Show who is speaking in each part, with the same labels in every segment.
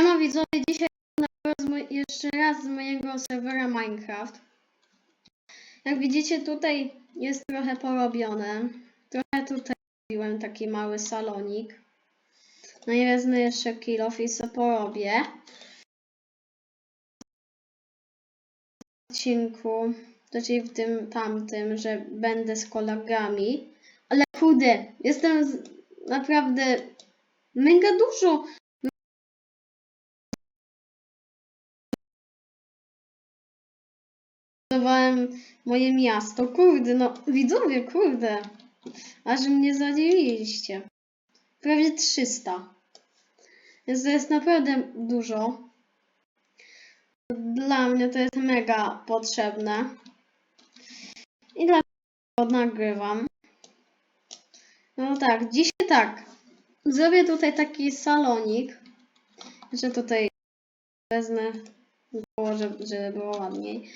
Speaker 1: Siema widzowie, dzisiaj jeszcze raz z mojego serwera Minecraft. Jak widzicie tutaj jest trochę porobione. Trochę tutaj robiłem taki mały salonik. No i wezmę jeszcze kill off i co porobię. W odcinku, znaczy w tym tamtym, że będę z kolegami. Ale kurde, jestem naprawdę mega dużo budowałem moje miasto. Kurde, no widzowie, kurde. Aż mnie zadziwiliście. Prawie 300. Więc to jest naprawdę dużo. Dla mnie to jest mega potrzebne. I dlatego nagrywam. No tak, dzisiaj tak. Zrobię tutaj taki salonik. Że tutaj wezmę, żeby było ładniej.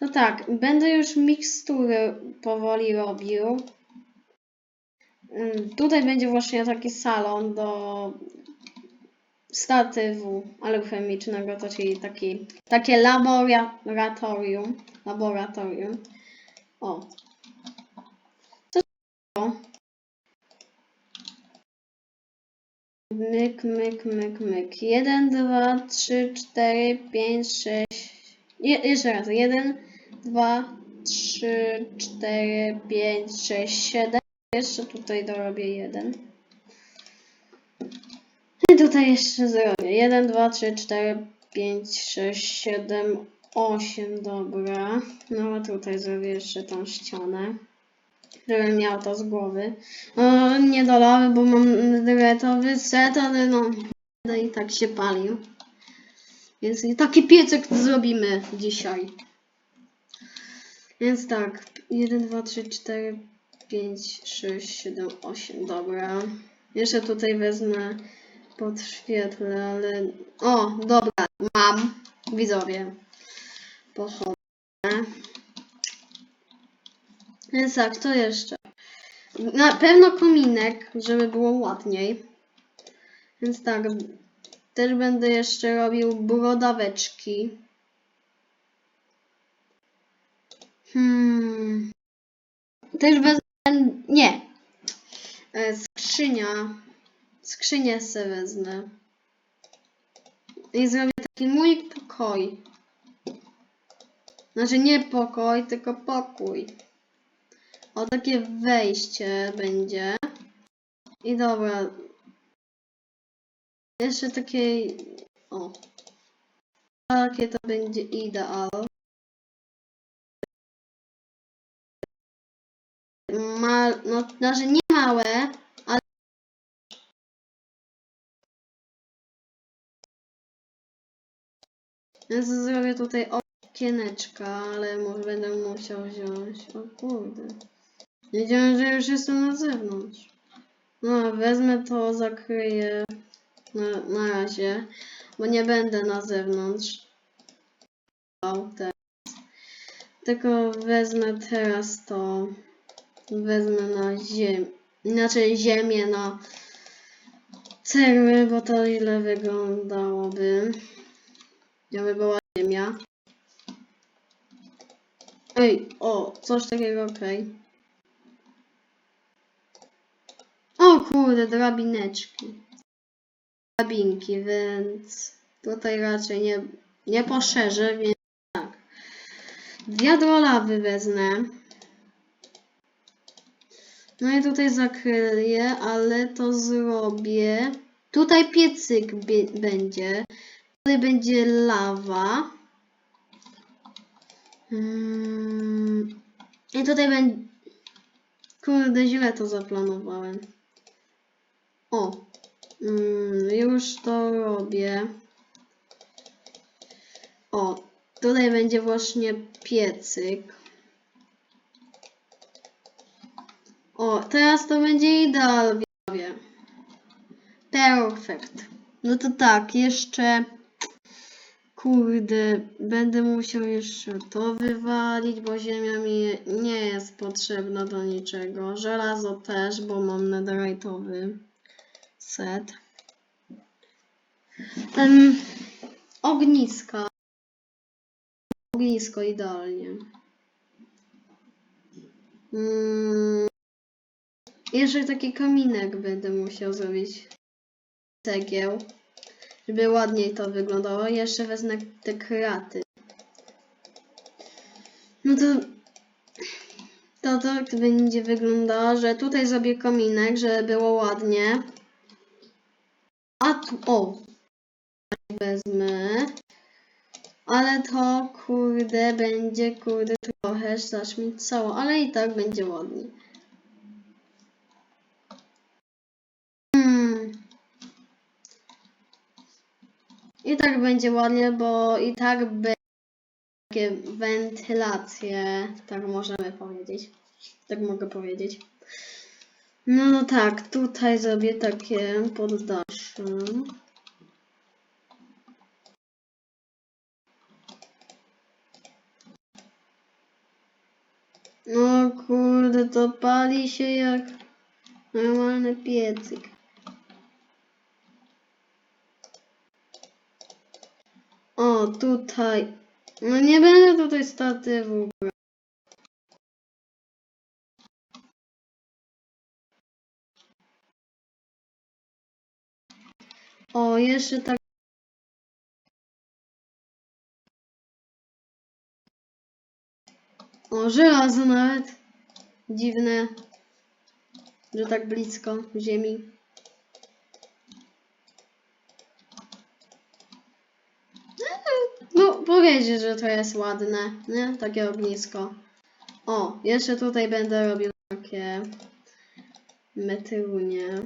Speaker 1: No tak, będę już mikstury powoli robił. Ym, Tutaj będzie właśnie taki salon do statywu alchemicznego, to czyli taki, takie laboratorium. Laboratorium. O. To? Myk, myk, myk, myk. 1, 2, 3, 4, 5, 6. Je, jeszcze raz. 1, 2, 3, 4, 5, 6, 7. Jeszcze tutaj dorobię jeden. I tutaj jeszcze zrobię. 1, 2, 3, 4, 5, 6, 7, 8. Dobra. No a tutaj zrobię jeszcze tą ścianę. Żebym miał to z głowy. O, nie do lawy, bo mam dretowy set, ale no. I tak się palił. Więc taki piecek zrobimy dzisiaj. Więc tak, 1, 2, 3, 4, 5, 6, 7, 8, dobra. Jeszcze tutaj wezmę podświetlę, ale... O, dobra, mam, widzowie. Pochodzę. Więc tak, to jeszcze. Na pewno kominek, żeby było ładniej. Więc tak, też będę jeszcze robił brodaweczki. Hmm. Też wezmę. Nie. E, Skrzynia. Skrzynię se wezmę. I zrobię taki mój pokój. Znaczy nie pokój, tylko pokój. O takie wejście będzie. I dobra. Jeszcze takie. O. Takie to będzie ideal. Ma, no, znaczy nie małe, ale. Więc zrobię tutaj okieneczka, ale może będę musiał wziąć. O kurde. Wiedziałem, że już jestem na zewnątrz. No, wezmę to, zakryję na, na razie, bo nie będę na zewnątrz. Teraz. Tylko wezmę teraz to, wezmę na ziemię, inaczej ziemię na cegły, bo to źle wyglądałoby. Gdyby była ziemia. Ej, o, coś takiego, okej. O kurde, drabineczki. Drabinki, więc tutaj raczej nie, nie poszerzę, więc tak. Wiadro lawy wezmę. No i tutaj zakryję, ale to zrobię. Tutaj piecyk będzie. Tutaj będzie lawa. Mm. I tutaj będzie... Kurde, źle to zaplanowałem. O, mm, już to robię. O, tutaj będzie właśnie piecyk. O, teraz to będzie ideal, widzowie. Perfekt. No to tak, jeszcze... Kurde, będę musiał jeszcze to wywalić, bo ziemia mi nie jest potrzebna do niczego. Żelazo też, bo mam netherite'owy set. Em, ogniska. Ognisko idealnie. Mm, jeszcze taki kominek będę musiał zrobić. Cegieł. Żeby ładniej to wyglądało. Jeszcze wezmę te kraty. No to to tak będzie wyglądało, że tutaj zrobię kominek, żeby było ładnie. O, wezmę. Ale to, kurde, będzie, kurde, trochę zaśmicało, ale i tak będzie ładnie. Hmm. I tak będzie ładnie, bo i tak będzie takie wentylacje, tak możemy powiedzieć. Tak mogę powiedzieć. No, no tak, tutaj zrobię takie poddasze. No kurde, to pali się jak normalny piecyk. O, tutaj. No nie będę tutaj statywu brał. O, jeszcze tak. O, żelazo nawet. Dziwne, że tak blisko ziemi. No, powiedzieć, że to jest ładne, nie? Takie ognisko. O, jeszcze tutaj będę robił takie metylunie.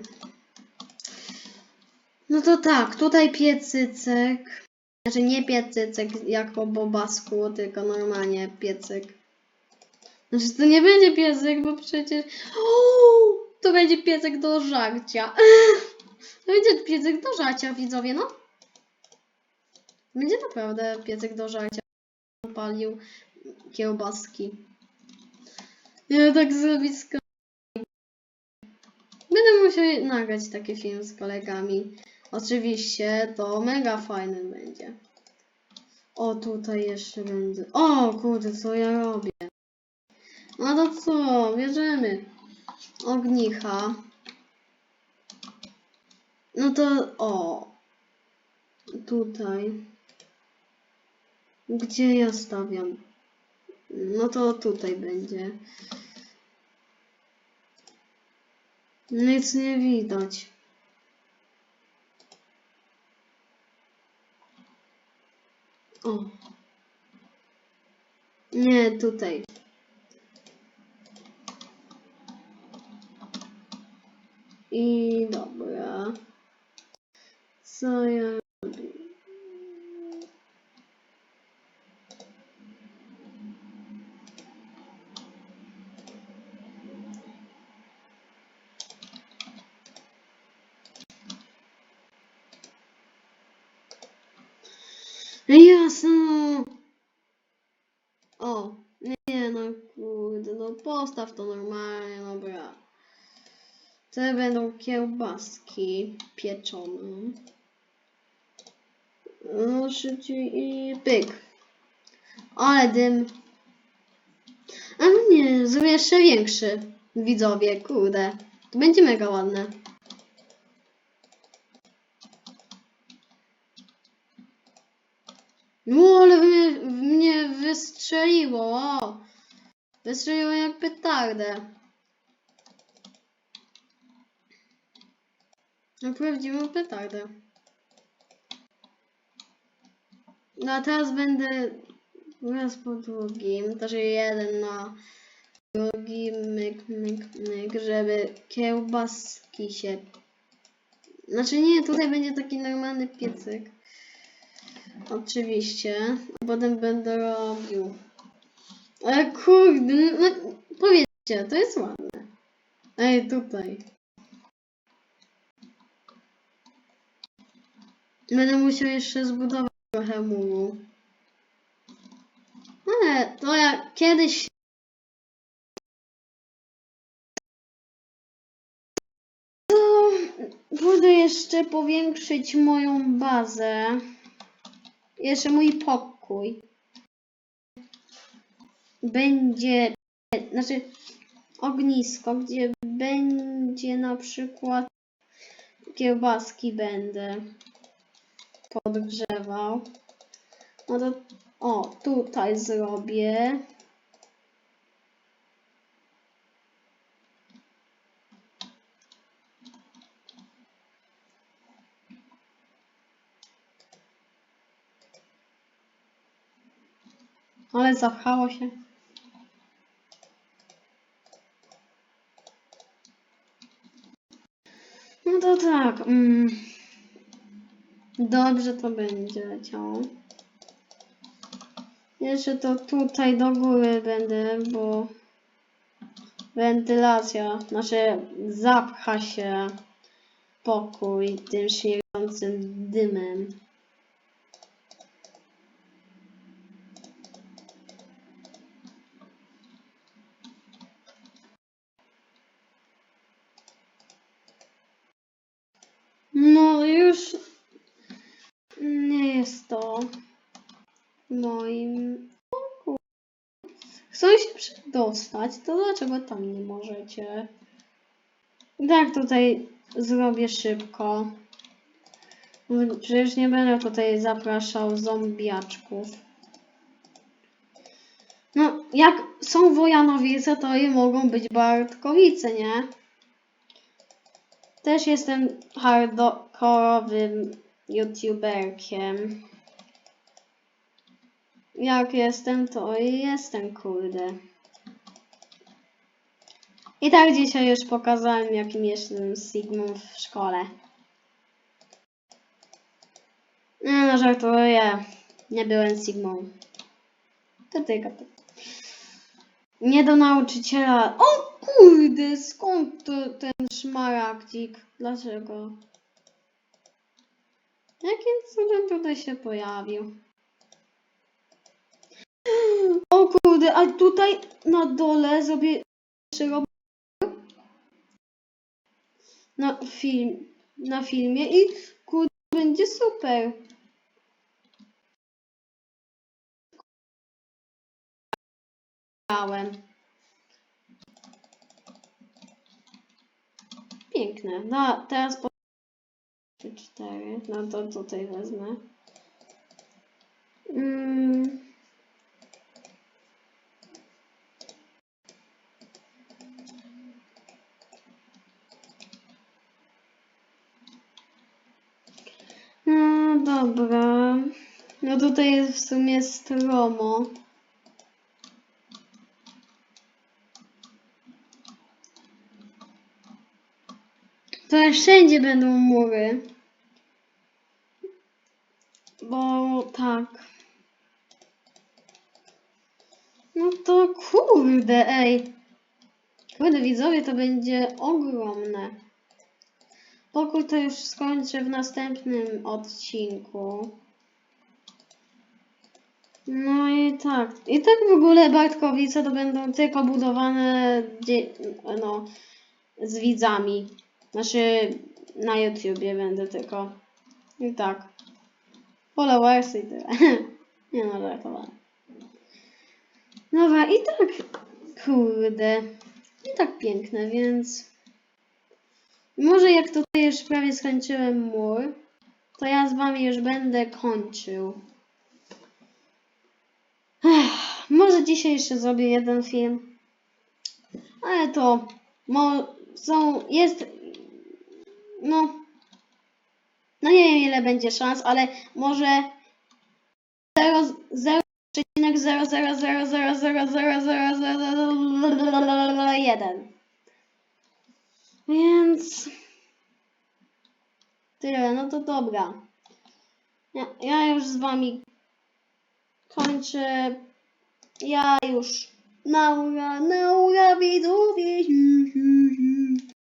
Speaker 1: No to tak, tutaj piecycek. Znaczy nie piecycek jak po bobasku, tylko normalnie piecyk. Znaczy to nie będzie piecyk, bo przecież... Uuu, to będzie piecyk do żarcia. To będzie piecyk do żarcia, widzowie, no. Będzie naprawdę piecyk do żarcia. Palił kiełbaski. Ja tak zrobić. Będę musiał nagrać taki film z kolegami. Oczywiście to mega fajny będzie. O, tutaj jeszcze będzie. O, kurde, co ja robię? No to co, bierzemy ognicha. No to, o, tutaj. Gdzie ja stawiam? No to tutaj będzie. Nic nie widać. O. Nie, tutaj. I dobra. Co ja robię? Jasno. O, nie no kurde, no postaw to normalnie, dobra. To będą kiełbaski pieczone. No szybciej i pyk. Ale dym. A no nie, zrobię jeszcze większy. Widzowie, kurde. To będzie mega ładne. No, ale mnie, mnie wystrzeliło. Wystrzeliło jak petardę. No prawdziwą petardę. No a teraz będę raz po drugim, to że jeden na drugi myk, myk, myk, żeby kiełbaski się... Znaczy nie, tutaj będzie taki normalny piecyk. Oczywiście. A potem będę robił. Ale kurde, no, powiedzcie, to jest ładne. Ej, tutaj. Będę musiał jeszcze zbudować trochę muru. Ale to ja kiedyś... To buduję jeszcze powiększyć moją bazę. Jeszcze mój pokój. Będzie, znaczy ognisko, gdzie będzie na przykład kiełbaski będę podgrzewał. No to o, tutaj zrobię. Ale zapchało się. No to tak. Mm. Dobrze to będzie leciało. Jeszcze to tutaj do góry będę, bo wentylacja, znaczy zapcha się pokój tym śmiejącym dymem. No już nie jest to moim. Chcą się przedostać, to dlaczego tam nie możecie? Tak, tutaj zrobię szybko. Przecież nie będę tutaj zapraszał zombiaczków. No, jak są Wojanowice, to i mogą być Bartkowice, nie? Też jestem hardkorowym youtuberkiem. Jak jestem, to jestem, kurde. I tak dzisiaj już pokazałem, jakim jestem Sigmą w szkole. Nie no, żartuję. Nie byłem Sigmą. To ty, to. Nie do nauczyciela. O kurde, skąd to, ten szmaragdzik? Dlaczego? Jakim cudem tutaj się pojawił? O kurde, a tutaj na dole zrobię rob- na film, na filmie i kurde, będzie super. Piękne. No, teraz po... Trzy, cztery. No to tutaj wezmę. Mm. No dobra. No tutaj jest w sumie stromo. Wszędzie będą mury. Bo tak. No to kurde, ej. Kurde, widzowie, to będzie ogromne. Pokój to już skończę w następnym odcinku. No i tak. I tak w ogóle Bartkowice to będą tylko budowane no, z widzami. Znaczy na YouTubie będę tylko. I tak. Followers i tyle. Nie no, żartowałem. Dobra, i tak. Kurde. I tak piękne, więc... Może jak tutaj już prawie skończyłem mur, to ja z wami już będę kończył. Ech, może dzisiaj jeszcze zrobię jeden film. Ale to mo, są, jest, no, no nie wiem ile będzie szans, ale może 0,00000000001. Więc tyle, no to dobra. Ja, ja już z wami kończę. Ja już naura, naura widzowie.